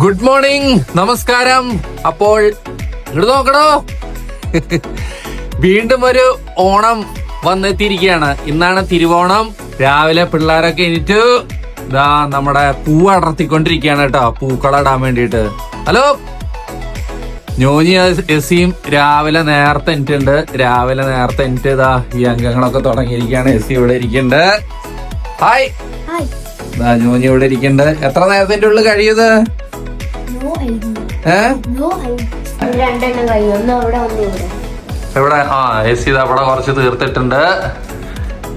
Good morning. നമസ്കാരം. അപ്പോൾ ഇങ്ങോട്ട് നോക്കണോ വീണ്ടും ഒരു ഓണം വന്നെത്തിയിരിക്കുകയാണ്. ഇന്നാണ് തിരുവോണം. രാവിലെ പിള്ളേരൊക്കെ എണീറ്റ് ഇതാ നമ്മുടെ പൂ അടർത്തിക്കൊണ്ടിരിക്കുകയാണ് കേട്ടോ. പൂക്കളടാൻ വേണ്ടിയിട്ട്. ഹലോ? ഞോനി എസിയും രാവിലെ നേരത്തെ എനിറ്റുണ്ട് രാവിലെ നേരത്തെ എനിക്ക് ഇതാ ഈ അംഗങ്ങളൊക്കെ തുടങ്ങിയിരിക്കുകയാണ്. എസി ഇവിടെ ഇരിക്കുന്നുണ്ട്. ഹായ്. ഞോഞ്ഞി ഇവിടെ ഇരിക്കുന്നുണ്ട്. എത്ര നേരത്തിന്റെ ഉള്ളിൽ കഴിയത് എവിടെ? ആ എസ് ഇത് അവിടെ കുറച്ച് തീർത്തിട്ടുണ്ട്.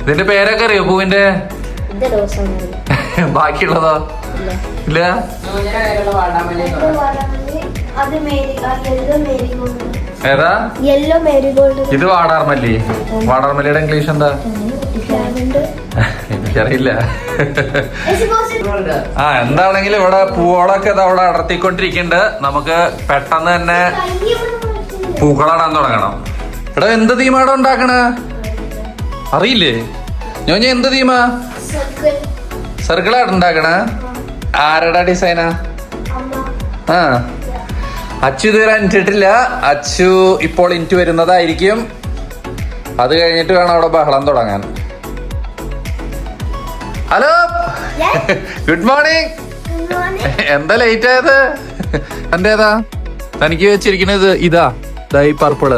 ഇതിന്റെ പേരൊക്കെ അറിയോ പൂവിന്റെ? ബാക്കിയുള്ളതോ? ഇല്ല. ഏതാ യെല്ലോ മേരി ഗോൾഡ് ഇത് വാടാർമല്ലി. വാടാർമല്ലിയുടെ ഇംഗ്ലീഷ് എന്താ? എനിക്കറിയില്ല. ആ എന്താണെങ്കിലും ഇവിടെ പൂവോളൊക്കെ ഇത് അവിടെ അടർത്തിക്കൊണ്ടിരിക്കുന്നുണ്ട്. നമുക്ക് പെട്ടെന്ന് തന്നെ പൂക്കളാടാൻ തുടങ്ങണം. എടാ എന്ത് തീമാടാ ഉണ്ടാക്കണ? അറിയില്ലേ? ഞാൻ എന്ത് തീമാ? സർക്കിൾ സർക്കിളാണ് ഉണ്ടാക്കണ? ആരുടെ ഡിസൈനാ ആ. അച്ചു ഇതുവരെ അനിച്ചിട്ടില്ല അച്ചു ഇപ്പോൾ ഇന്റു വരുന്നതായിരിക്കും. അത് കഴിഞ്ഞിട്ട് വേണം അവിടെ ബഹളം തുടങ്ങാൻ. ഹലോ. ഗുഡ് മോർണിംഗ് എന്താ ലേറ്റ് ആയത്? എന്റേതാ തനിക്ക് വെച്ചിരിക്കുന്നത് ഇതാ. ദൈ ഈ പർപ്പിൾ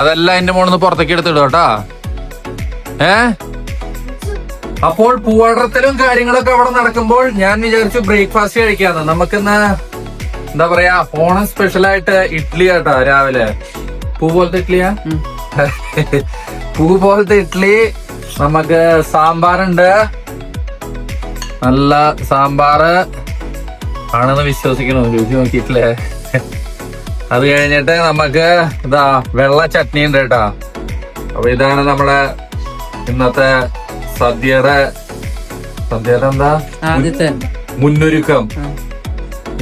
അതെല്ലാം എന്റെ മോളിന്ന് പുറത്തേക്ക് എടുത്തിടും കേട്ടാ. ഏ? അപ്പോൾ പൂവാടത്തിലും കാര്യങ്ങളൊക്കെ അവിടെ നടക്കുമ്പോൾ ഞാൻ വിചാരിച്ചു ബ്രേക്ക്ഫാസ്റ്റ് കഴിക്കാന്ന്. നമുക്കിന്ന് എന്താ പറയാ ഓണം സ്പെഷ്യൽ ആയിട്ട് ഇഡ്ഡലി കേട്ടോ രാവിലെ. പൂ പോലത്തെ ഇഡ്ഡലിയാ പൂ പോലത്തെ ഇഡ്ഡലി നമുക്ക് സാമ്പാറുണ്ട്. നല്ല സാമ്പാറ്. ആണെന്ന് വിശ്വസിക്കണോ രുചി നോക്കിയിട്ടില്ലേ? അത് കഴിഞ്ഞിട്ട് നമുക്ക് ഇതാ വെള്ള ചട്നി ഉണ്ട് കേട്ടോ. അപ്പൊ ഇതാണ് നമ്മുടെ ഇന്നത്തെ സദ്യയുടെ സദ്യയുടെ എന്താ? മുന്നൊരുക്കം.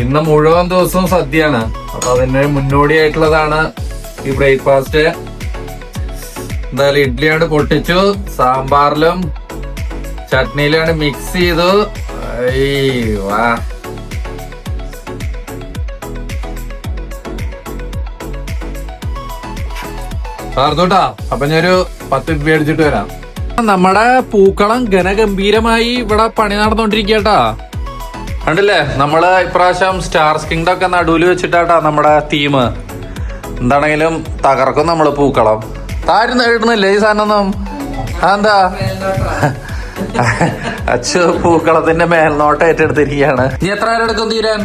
ഇന്ന് മുഴുവൻ ദിവസവും സദ്യയാണ്. അപ്പൊ അതിന്റെ മുന്നോടിയായിട്ടുള്ളതാണ് ഈ ബ്രേക്ക്ഫാസ്റ്റ്. എന്തായാലും ഇഡ്ഡലിയാണ് പൊട്ടിച്ചു സാമ്പാറിലും ചട്നിയിലാണ് മിക്സ് ചെയ്തു. വാ സാർത്തോട്ടാ അപ്പൊ ഞാനൊരു പത്ത് രൂപ അടിച്ചിട്ട് വരാം. നമ്മുടെ പൂക്കളം ഘനഗംഭീരമായി ഇവിടെ പണി നടന്നുകൊണ്ടിരിക്കട്ടാ കണ്ടില്ലേ? നമ്മൾ ഇപ്രാവശ്യം സ്റ്റാർ സ്കിങ്ഡ് ഒക്കെ നടുവിൽ വെച്ചിട്ടാട്ടാ നമ്മുടെ തീം എന്താണെങ്കിലും തകർക്കും നമ്മൾ പൂക്കളം. താഴ്ന്ന് ഇടുന്നില്ലേ ഈ സാധനം എന്താ അച്ഛ പൂക്കളത്തിന്റെ മേൽനോട്ടം ഏറ്റെടുത്തിരിക്കുകയാണ്. ഇനി എത്ര നേരം എടുക്കും തീരാൻ?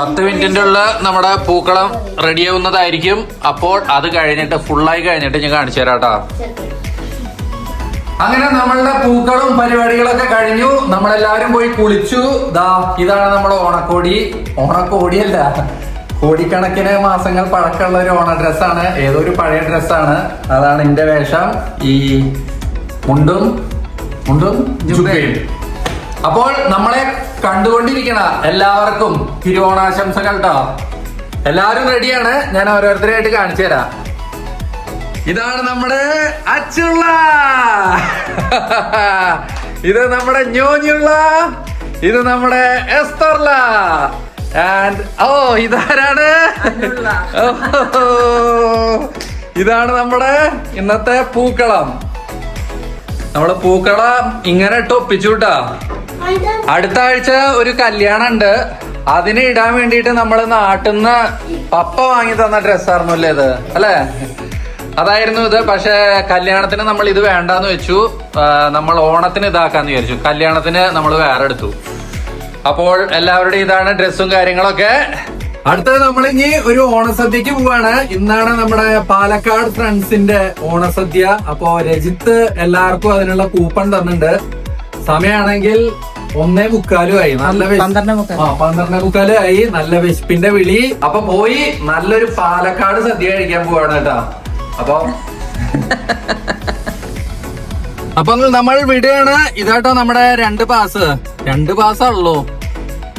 പത്ത് മിനിറ്റിന്റെ ഉള്ള നമ്മുടെ പൂക്കളം റെഡിയാവുന്നതായിരിക്കും അപ്പോൾ അത് കഴിഞ്ഞിട്ട് ഫുള്ളായി കഴിഞ്ഞിട്ട് ഞാൻ കാണിച്ചു തരാട്ടാ അങ്ങനെ നമ്മളുടെ പൂക്കളും പരിപാടികളൊക്കെ കഴിഞ്ഞു. നമ്മളെല്ലാരും പോയി കുളിച്ചു. ദാ ഇതാണ് നമ്മുടെ ഓണക്കോടി. ഓണക്കോടിയല്ല. കോടിക്കണക്കിന് മാസങ്ങൾ പഴക്കമുള്ള ഒരു ഓണ ഡ്രസ്സാണ്. ഏതോ ഒരു പഴയ ഡ്രസ്സാണ്. അതാണ് എന്റെ വേഷം. ഈ മുണ്ടും മുണ്ടും ജുബയും അപ്പോൾ നമ്മളെ കണ്ടുകൊണ്ടിരിക്കണ എല്ലാവർക്കും തിരുവോണാശംസകൾ കേട്ടോ എല്ലാവരും റെഡിയാണ്? ഞാൻ ഓരോരുത്തരായിട്ട് കാണിച്ചു തരാം. ഇതാണ് നമ്മുടെ അച്ചുള്ള. ഇത് നമ്മുടെ ഞോഞ്ഞുള്ള ഇത് നമ്മുടെ എസ്തർല. ആൻഡ് ഓ ഇതാരാണ്? ഇതാണ് നമ്മുടെ ഇന്നത്തെ പൂക്കളം. നമ്മൾ പൂക്കളം ഇങ്ങനെ കേട്ടാ അടുത്ത ആഴ്ച ഒരു കല്യാണം ഉണ്ട് അതിന് ഇടാൻ വേണ്ടിയിട്ട് നമ്മൾ നാട്ടിന്ന് പപ്പ വാങ്ങി തന്ന ഡ്രസ്സായിരുന്നല്ലേ ഇത്? അല്ലേ? അതായിരുന്നു ഇത്. പക്ഷെ കല്യാണത്തിന് നമ്മൾ ഇത് വേണ്ടാന്ന് വെച്ചു. നമ്മൾ ഓണത്തിന് ഇതാക്കാന്ന് വിചാരിച്ചു. കല്യാണത്തിന് നമ്മൾ വേറെ എടുത്തു. അപ്പോൾ എല്ലാവരുടെയും ഇതാണ് ഡ്രസ്സും കാര്യങ്ങളൊക്കെ. അടുത്തത് നമ്മൾ ഇനി ഒരു ഓണസദ്യക്ക് പോവാണ്. ഇന്നാണ് നമ്മുടെ പാലക്കാട് ഫ്രണ്ട്സിന്റെ ഓണസദ്യ. അപ്പോ രജിത്ത് എല്ലാവർക്കും അതിനുള്ള കൂപ്പൺ തന്നിട്ടുണ്ട്. സമയമാണെങ്കിൽ ഒന്നേ മുക്കാലും ആയി. നല്ല പന്ത്രണ്ടേ മുക്കാലും ആയി. നല്ല വിശപ്പിന്റെ വിളി. അപ്പൊ പോയി നല്ലൊരു പാലക്കാട് സദ്യ കഴിക്കാൻ പോവാണ് കേട്ടാ. അപ്പൊ അപ്പൊ നമ്മൾ വിടുകയാണ്. ഇതാട്ടോ നമ്മുടെ രണ്ട് പാസ് രണ്ട് പാസ്സാണല്ലോ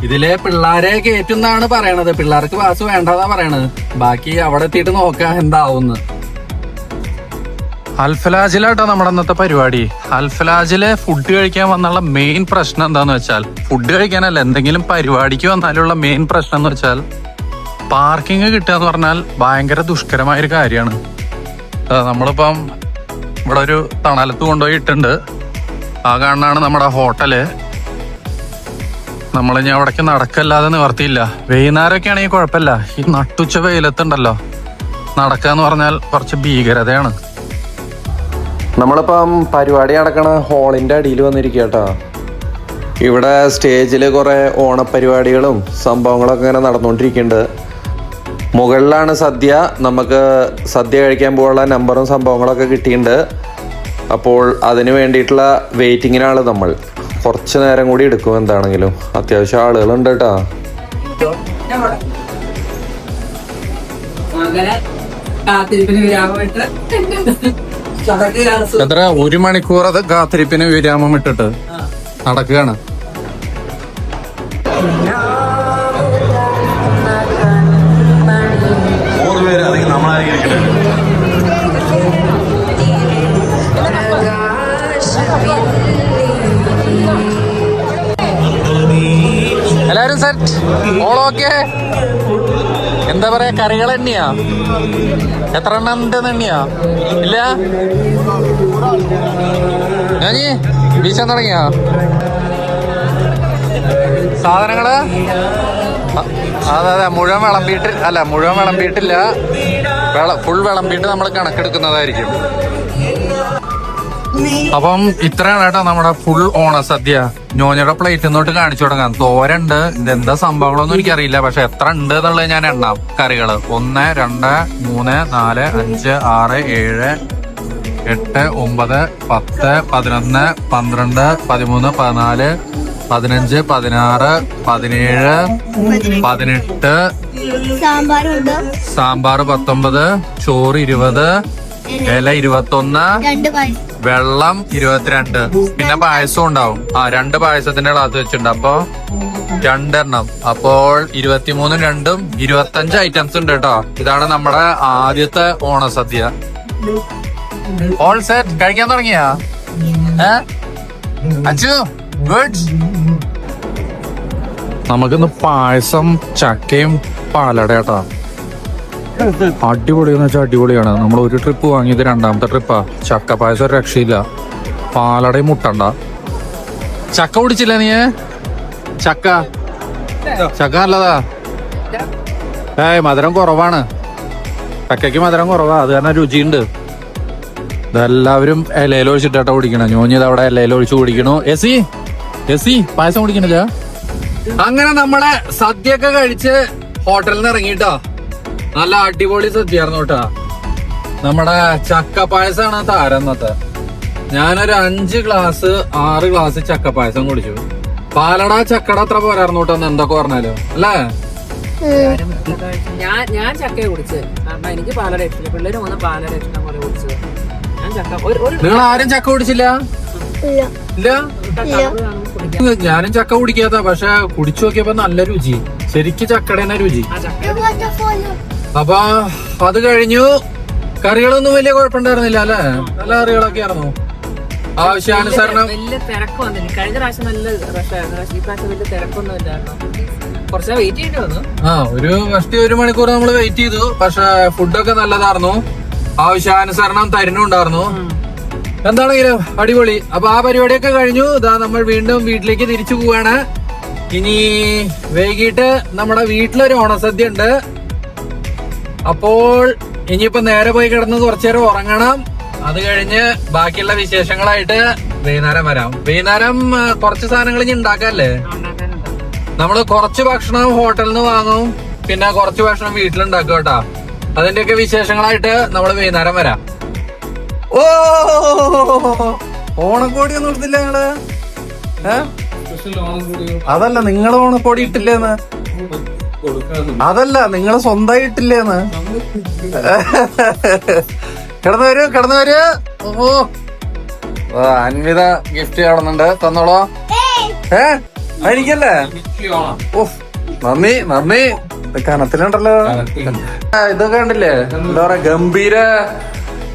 ഇതിലെ പിള്ളാരെ കയറ്റുന്നാണ് പറയണത്. പിള്ളേർക്ക് പാസ് വേണ്ടതാ പറയണത്. ബാക്കി അവിടെ എത്തിയിട്ട് നോക്കാം എന്താവുന്ന്. അൽഫലാജിലാട്ടോ നമ്മുടെ ഇന്നത്തെ പരിപാടി. അൽഫലാജിലെ ഫുഡ് കഴിക്കാൻ വന്നുള്ള മെയിൻ പ്രശ്നം എന്താന്ന് വെച്ചാൽ ഫുഡ് കഴിക്കാനല്ല എന്തെങ്കിലും പരിപാടിക്ക് വന്നാലുള്ള മെയിൻ പ്രശ്നം എന്ന് വെച്ചാൽ പാർക്കിംഗ് കിട്ടുക എന്ന് പറഞ്ഞാൽ ഭയങ്കര ദുഷ്കരമായൊരു കാര്യമാണ്. നമ്മളിപ്പം ഇവിടെ ഒരു തണലത്ത് കൊണ്ടുപോയി ഇട്ടുണ്ട് ആ കാണാണ് നമ്മുടെ ഹോട്ടൽ. ഇനി അവിടേക്ക് നടക്കല്ലാതെ നിവർത്തിയില്ല. വൈകുന്നേരമൊക്കെ ആണെങ്കിൽ കുഴപ്പമില്ല. ഈ നട്ടുച്ച വെയിലത്തുണ്ടല്ലോ. നടക്കുക എന്ന് പറഞ്ഞാൽ കുറച്ച് ഭീകരതയാണ്. നമ്മളിപ്പം പരിപാടി നടക്കണ ഹാളിന്റെ അടിയിൽ വന്നിരിക്കുക കേട്ടോ. ഇവിടെ സ്റ്റേജിൽ കുറേ ഓണപ്പരിപാടികളും സംഭവങ്ങളൊക്കെ ഇങ്ങനെ നടന്നുകൊണ്ടിരിക്കുന്നുണ്ട്. മുകളിലാണ് സദ്യ. നമുക്ക് സദ്യ കഴിക്കാൻ പോകാനുള്ള നമ്പറും സംഭവങ്ങളൊക്കെ കിട്ടിയിട്ടുണ്ട്. അപ്പോൾ അതിന് വേണ്ടിയിട്ടുള്ള വെയിറ്റിങ്ങിനാണ് നമ്മൾ. കുറച്ച് നേരം കൂടി എടുക്കും എന്താണെങ്കിലും. അത്യാവശ്യം ആളുകളുണ്ട് കേട്ടോ. എത്ര? ഒരു മണിക്കൂർ അത് കാത്തിരിപ്പിന് വിരാമം ഇട്ടിട്ട് നടക്കുകയാണ്. സെറ്റ് ഓക്കെ എന്താ പറയാ കറികൾ എണ്ണിയാ? എത്ര എണ്ണം ഉണ്ടെന്ന് എണ്ണിയാ? ഇല്ല? ഞാനീ വീശാൻ തുടങ്ങിയാ? സാധനങ്ങൾ? അതെ അതെ മുഴുവൻ വിളമ്പിയിട്ട് അല്ല മുഴുവൻ വിളമ്പിയിട്ടില്ല. വിള ഫുൾ വിളമ്പിയിട്ട് നമ്മൾ കണക്കെടുക്കുന്നതായിരിക്കും. അപ്പം ഇത്രയാണ് കേട്ടോ നമ്മുടെ ഫുൾ ഓണ സദ്യ. ഞോഞ്ഞയുടെ പ്ലേറ്റ് തൊട്ട് കാണിച്ചു തുടങ്ങാം. തോരണ്ട് ഇതെന്താ സംഭവങ്ങളൊന്നും എനിക്കറിയില്ല. പക്ഷെ എത്ര ഉണ്ട് എന്നുള്ളത് ഞാൻ എണ്ണാം കറികൾ ഒന്ന് രണ്ട് മൂന്ന് നാല് അഞ്ച് ആറ് ഏഴ് എട്ട് ഒമ്പത് പത്ത് പതിനൊന്ന് പന്ത്രണ്ട് പതിമൂന്ന് പതിനാല് പതിനഞ്ച് പതിനാറ് പതിനേഴ് പതിനെട്ട് സാമ്പാർ പത്തൊമ്പത് ചോറ് ഇരുപത് ഇല ഇരുപത്തൊന്ന് വെള്ളം ഇരുപത്തിരണ്ട്. പിന്നെ പായസം ഉണ്ടാവും. ആ രണ്ട് പായസത്തിന്റെ ക്ലാസ് വെച്ചിട്ടുണ്ട്. അപ്പോ രണ്ടെണ്ണം. അപ്പോൾ ഇരുപത്തിമൂന്നും രണ്ടും ഇരുപത്തഞ്ച് ഐറ്റംസ് ഉണ്ട് കേട്ടോ. ഇതാണ് നമ്മുടെ ആദ്യത്തെ ഓണസദ്യ ഓൾ സെറ്റ് കഴിക്കാൻ തുടങ്ങിയാ? അച്ചു ഗുഡ്. നമുക്കിന്ന് പായസം ചക്കയും പാലട കേട്ടോ. അടിപൊളിയെന്ന് വെച്ചാൽ അടിപൊളിയാണ്. നമ്മൾ ഒരു ട്രിപ്പ് വാങ്ങിയത് രണ്ടാമത്തെ ട്രിപ്പാ ചക്ക പായസം രക്ഷയില്ല. പാലടയും മുട്ടണ്ട. ചക്ക കുടിച്ചില്ല നീ ചക്ക. ചക്ക നല്ലതാ. ഏയ് മധുരം കുറവാണ്. ചക്കയ്ക്ക് മധുരം കുറവാ. അത് കാരണം രുചിയുണ്ട്. ഇതെല്ലാവരും ഇലയിൽ ഒഴിച്ചിട്ടാ കുടിക്കണം. ഞോഞ്ഞത് അവിടെ ഇലയിൽ ഒഴിച്ച് കുടിക്കണു. എസി എസി പായസം കുടിക്കണില്ല? അങ്ങനെ നമ്മളെ സദ്യയൊക്കെ കഴിച്ച് ഹോട്ടലിൽ നിന്ന് ഇറങ്ങിട്ടോ. നല്ല അടിപൊളി സദ്യയായിരുന്നു കേട്ടാ. നമ്മുടെ ചക്ക പായസമാണ് താരം ഇന്നത്തെ. ഞാനൊരു അഞ്ച് ഗ്ലാസ് ആറ് ഗ്ലാസ് ചക്ക പായസം കുടിച്ചു. പാലട ചക്കട അത്ര പോരായിരുന്നു കേട്ടോ എന്ന് എന്തൊക്കെ പറഞ്ഞാലും. അല്ലേ? ഞാൻ ഞാൻ ചക്കയെ കുടിച്ചത്. കാരണം എനിക്ക് പാലട ഇഷ്ടമില്ല പിള്ളേര് വന്ന പാലട ഇഷ്ടം പോലെ കുടിച്ചത് ഞാൻ ചക്ക നിങ്ങൾ ആരും ചക്ക കുടിച്ചില്ല? ഇല്ല. ഞാനും ചക്ക കുടിക്കാത്ത പക്ഷെ കുടിച്ചു നോക്കിയപ്പോ നല്ല രുചി. ശരിക്കും ചക്കടേന രുചി. അപ്പൊ അത് കഴിഞ്ഞു. കറികളൊന്നും വലിയ കുഴപ്പമുണ്ടായിരുന്നില്ല അല്ലെ? നല്ല കറികളൊക്കെ ആയിരുന്നു ആവശ്യാനുസരണം. വലിയ തിരക്ക് വന്നില്ല. കഴിഞ്ഞ പ്രാവശ്യം നല്ല റഷായിരുന്നു ഈ പ്രാവശ്യം വലിയ തിരക്കൊന്നും ഇല്ലായിരുന്നു. കുറച്ച് വെയിറ്റ് ചെയ്യേണ്ടി വന്നു. ആ ഒരു ഫസ്റ്റ് ഒരു മണിക്കൂർ നമ്മൾ വെയിറ്റ് ചെയ്തു. പക്ഷെ ഫുഡൊക്കെ നല്ലതായിരുന്നു. ആവശ്യാനുസരണം തരുന്നുണ്ടായിരുന്നു എന്താണെങ്കിലും അടിപൊളി. അപ്പൊ ആ പരിപാടിയൊക്കെ കഴിഞ്ഞു. ഇതാ നമ്മൾ വീണ്ടും വീട്ടിലേക്ക് തിരിച്ചു പോവാണ്. ഇനി വൈകിട്ട് നമ്മുടെ വീട്ടിലൊരു ഓണസദ്യ ഉണ്ട്. അപ്പോൾ ഇനിയിപ്പോ നേരെ പോയി കിടന്ന് കുറച്ചു നേരം ഉറങ്ങണം. അത് കഴിഞ്ഞ് ബാക്കിയുള്ള വിശേഷങ്ങളായിട്ട് വൈകുന്നേരം വരാം. വൈകുന്നേരം കുറച്ച് സാധനങ്ങൾ ഇനി ഉണ്ടാക്കാല്ലേ? നമ്മൾ കുറച്ച് ഭക്ഷണം ഹോട്ടലിൽ നിന്ന് വാങ്ങും. പിന്നെ കുറച്ച് ഭക്ഷണം വീട്ടിലുണ്ടാക്കും കേട്ടാ. അതിന്റെയൊക്കെ വിശേഷങ്ങളായിട്ട് നമ്മൾ വൈകുന്നേരം വരാം. ഓ ഓണക്കോടി ഒന്നും ഇട്ടില്ല നിങ്ങൾ? ഏ? അതല്ല നിങ്ങൾ ഓണക്കോടി ഇട്ടില്ലേന്ന്? അതല്ല നിങ്ങൾ സ്വന്തമായിട്ടില്ലേന്ന്. കിടന്നു വരൂ കിടന്നു വരൂ. ഓ. അൻവിത ഗിഫ്റ്റ് കാണുന്നുണ്ട്. തന്നോളോ. ഏ എനിക്കല്ലേ ഓഹ് നന്ദി നന്ദി. കനത്തിലുണ്ടല്ലോ. ഇതൊക്കെ കണ്ടില്ലേ? എന്താ പറയാ ഗംഭീര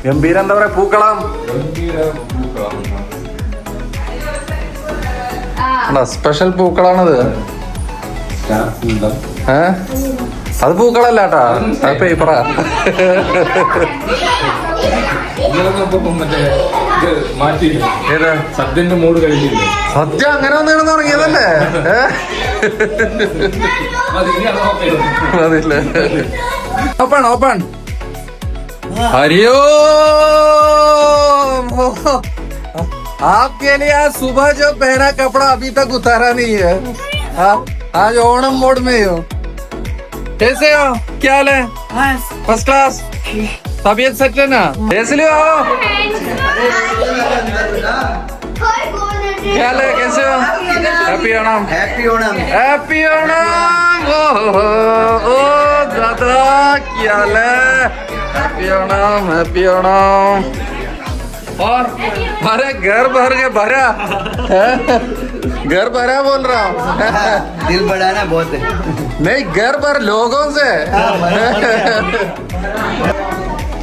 ഗംഭീര എന്താ പറയാ പൂക്കളം. സ്പെഷ്യൽ പൂക്കളാണത്. ഏ അത് പൂക്കളല്ല കേട്ടാ അത് പേപ്പറാ ഏത് സദ്യന്റെ മൂഡ് കഴിഞ്ഞില്ലേ സത്യം അങ്ങനെ ഒന്നും തുടങ്ങിയതല്ലേ ഏ? അതില്ലേ ഓപ്പൺ ഓപ്പൺ ഹരിയോ आपके लिए आज सुबह जो पहना कपड़ा अभी तक उतारा नहीं है हाँ, आज ओणम मोड में ही हो कैसे हो? क्या हाल है? फ़र्स्ट क्लास तबीयत सेट है ना? कैसे लियो। क्या हाल है? कैसे हो? Happy Onam happy Onam happy Onam ओ ओ दादा क्या हाल है? हैप्पी ओणम हैप्पी ओणम और अरे घर भर के भरा। घर भरा बोल रहा हूँ। दिल बढ़ाना बहुत है। नहीं घर भर लोगों से।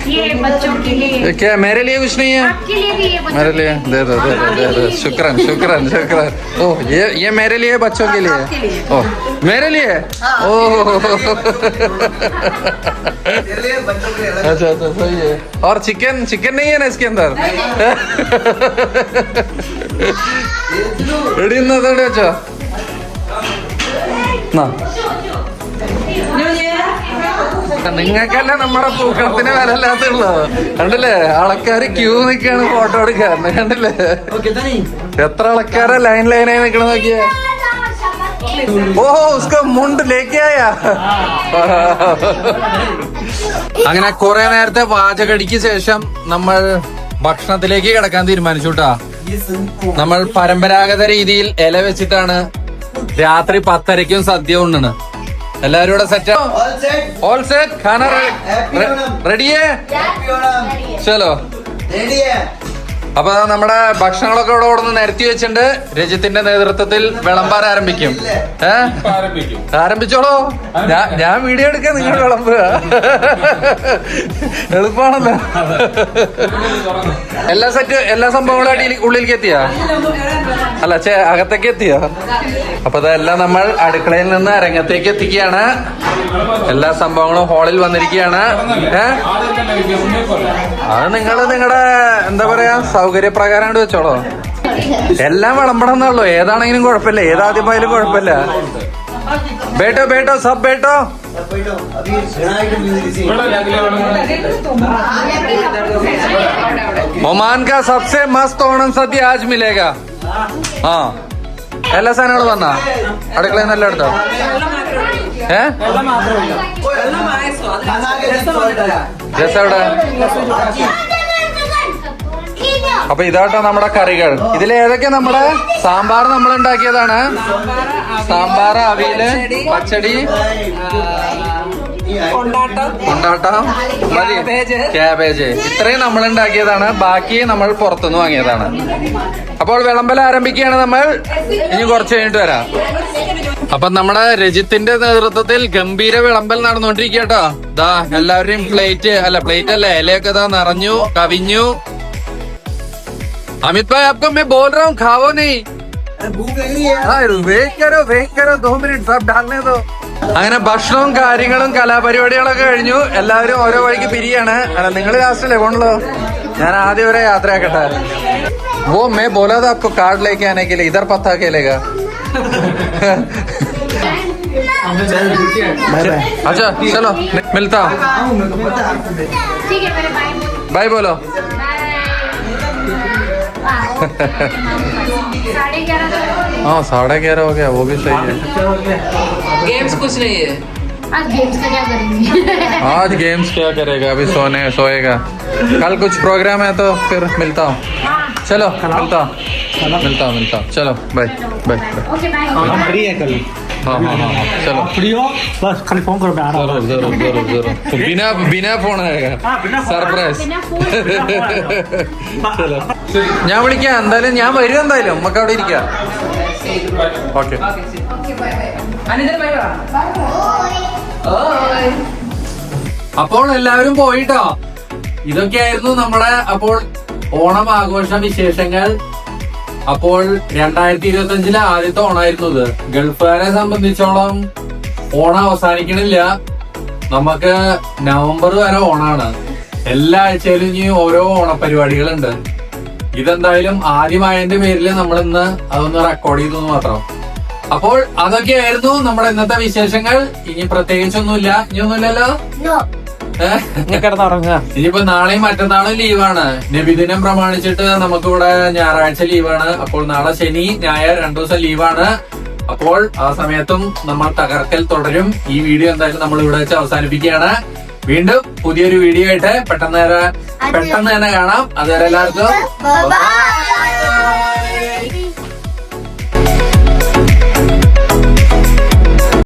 ये बच्चों के लिए क्या मेरे लिए कुछ नहीं है आपके लिए भी ये मेरे लिए दे दो दे दो दे दो शुक्रन शुक्रन शुक्रन ओह ये ये मेरे लिए बच्चों के लिए ओह मेरे लिए ओह अच्छा अच्छा सही है और चिकन चिकन नहीं है ना इसके अंदर रेडी ना ना നിങ്ങൾക്കല്ല നമ്മുടെ പൂക്കളത്തിന് വില ഇല്ലാത്തുള്ളൂ കണ്ടില്ലേ? ആൾക്കാര് ക്യൂ നിൽക്കാണ് ഫോട്ടോ എടുക്കാൻ കണ്ടില്ലേ? എത്ര ആൾക്കാരെ ലൈൻ ലൈനായി നിൽക്കണ നോക്കിയേ? ഓ ഉസ്ക മുണ്ട് ലേക്കായ അങ്ങനെ കുറെ നേരത്തെ വാചകടിക്ക് ശേഷം നമ്മൾ ഭക്ഷണത്തിലേക്ക് കിടക്കാൻ തീരുമാനിച്ചു കേട്ടാ നമ്മൾ പരമ്പരാഗത രീതിയിൽ ഇല വെച്ചിട്ടാണ് രാത്രി പത്തരയ്ക്കും സദ്യ ഉണ്ണണ് എല്ലാരും കൂടെ സെറ്റ് ഓൾ സെറ്റ് ഖാന റെഡിയേ ചലോ അപ്പൊ നമ്മുടെ ഭക്ഷണങ്ങളൊക്കെ ഇവിടെ ഓടുന്ന് നിരത്തി വെച്ചിട്ടുണ്ട്. രജിത്തിന്റെ നേതൃത്വത്തിൽ വിളമ്പാൻ ആരംഭിക്കും. ഏഹ് ആരംഭിച്ചോളോ. ഞാൻ വീഡിയോ എടുക്കാൻ നിങ്ങൾ വിളമ്പുക. എളുപ്പമാണല്ലോ എല്ലാ സെറ്റ് എല്ലാ സംഭവങ്ങളും അടിയിൽ ഉള്ളിലേക്ക് എത്തിയാ? അല്ല ചേ അകത്തേക്ക് എത്തിയാ? അപ്പൊ അതെല്ലാം നമ്മൾ അടുക്കളയിൽ നിന്ന് അരങ്ങത്തേക്ക് എത്തിക്കുകയാണ്. എല്ലാ സംഭവങ്ങളും ഹാളിൽ വന്നിരിക്കുകയാണ്. അത് നിങ്ങൾ നിങ്ങളുടെ എന്താ പറയാ സൗകര്യപ്രകാരം കൊണ്ട് വെച്ചോളോ. എല്ലാം വിളമ്പണം എന്നുള്ളൂ. ഏതാണെങ്കിലും കുഴപ്പമില്ല. ഏതാദ്യമായാലും കുഴപ്പമില്ല. ബേട്ടോ ബേട്ടോ സബ് ബേട്ടോ. ഒമാൻ കാ സബ്സെ മസ്ത് ഓണം സദ്യ ആജ് മിലേഗാ. ആ. എല്ലാ സാധനങ്ങളും വന്നാ അടുക്കള നല്ല എല്ലാം എടുത്തോ? ഏ? അപ്പൊ ഇതാട്ടോ നമ്മുടെ കറികൾ. ഇതിൽ ഏതൊക്കെ നമ്മുടെ? സാമ്പാർ നമ്മൾ ഉണ്ടാക്കിയതാണ്. സാമ്പാർ അവിയിൽ പച്ചടി കൊണ്ടാട്ടം മതി ക്യാബേജ് ഇത്രയും നമ്മൾ ഉണ്ടാക്കിയതാണ് ബാക്കി നമ്മൾ പുറത്തുനിന്ന് വാങ്ങിയതാണ് അപ്പോൾ വിളമ്പൽ ആരംഭിക്കുകയാണ് നമ്മൾ ഇനി കുറച്ച് കഴിഞ്ഞിട്ട് വരാം അപ്പൊ നമ്മുടെ രജിത്തിന്റെ നേതൃത്വത്തിൽ ഗംഭീര വിളമ്പൽ നടന്നുകൊണ്ടിരിക്കുക കേട്ടോ ദാ എല്ലാവരുടെയും പ്ലേറ്റ് അല്ല പ്ലേറ്റ് അല്ല ഇലയൊക്കെ ദാ നിറഞ്ഞു കവിഞ്ഞു अमित भाई आपको मैं बोल रहा हूँ खाओ नहीं भूख लगी है हाँ वेट करो वेट करो दो मिनट सब डालने दो അങ്ങനെ ഭക്ഷണവും കാര്യങ്ങളും കലാപരിപാടികളൊക്കെ കഴിഞ്ഞു എല്ലാവരും ഓരോ വഴിക്ക് പിരിയാണ് അല്ല നിങ്ങൾ ലാസ്റ്റല്ലേ പോണല്ലോ ഞാൻ ആദ്യം വരെ യാത്രയാക്കട്ടെ वो मैं बोला था आपको कार्ड लेके आने के लिए इधर पता खेलेगा अच्छा चलो मिलता हूँ ठीक है मेरे भाई बाय बोलो साढ़े ग्यारह बजे। हाँ साढ़े ग्यारह हो गया वो भी सही है गेम्स कुछ नहीं है आज गेम्स का क्या करेंगे आज गेम्स क्या करेगा अभी सोने सोएगा कल कुछ प्रोग्राम है तो फिर मिलता हूँ चलो मिलता हूँ मिलता हूँ मिलता हूँ चलो bye bye bye okay bye हम फ्री है कल हाँ हाँ हाँ हाँ, चलो फ्री हो बस खाली फोन करो मैं आ रहा हूँ जरूर जरूर जरूर जरूर तो बिना बिना फोन आएगा हाँ, बिना phone സർപ്രൈസ് बिना फोन ചലോ ഞാൻ വിളിക്കാം എന്തായാലും ഞാൻ വരും എന്തായാലും നമുക്ക് അവിടെ ഇരിക്കാം ഓക്കെ അനിതൻ ബൈ പറ. അപ്പോൾ എല്ലാവരും പോയിട്ടോ? ഇതൊക്കെയായിരുന്നു നമ്മുടെ അപ്പോൾ ഓണം ആഘോഷ വിശേഷങ്ങൾ. അപ്പോൾ രണ്ടായിരത്തി ഇരുപത്തി അഞ്ചിലെ ആദ്യത്തെ ഓണായിരുന്നു ഇത് ഗൾഫുകാരെ സംബന്ധിച്ചോളം ഓണം അവസാനിക്കണില്ല. നമുക്ക് നവംബർ വരെ ഓണാണ്. എല്ലാ ആഴ്ചയിലും ഇനി ഓരോ ഓണപരിപാടികളുണ്ട്. ഇതെന്തായാലും ആദ്യമായതിന്റെ പേരിൽ നമ്മൾ ഇന്ന് അതൊന്ന് റെക്കോർഡ് ചെയ്തു മാത്രം. അപ്പോൾ അതൊക്കെയായിരുന്നു നമ്മുടെ ഇന്നത്തെ വിശേഷങ്ങൾ. ഇനി പ്രത്യേകിച്ചൊന്നുമില്ല. ഇനി ഒന്നുമില്ലല്ലോ? നോ. ഏഹ്? കിടന്നുറങ്ങുക. ഇനിയിപ്പോ നാളെയും മറ്റന്നാളും ലീവാണ്. നബിദിനം പ്രമാണിച്ചിട്ട് നമുക്കിവിടെ ഞായറാഴ്ച ലീവാണ്. അപ്പോൾ നാളെ ശനി ഞായർ രണ്ടു ദിവസം ലീവാണ്. അപ്പോൾ ആ സമയത്തും നമ്മൾ തകർക്കൽ തുടരും. ഈ വീഡിയോ എന്തായാലും നമ്മൾ ഇവിടെ വെച്ച് അവസാനിപ്പിക്കുകയാണ്. വീണ്ടും പുതിയൊരു വീഡിയോ ആയിട്ട് പെട്ടെന്ന് പെട്ടെന്ന് തന്നെ കാണാം. അതുവരെ എല്ലാവർക്കും ബൈ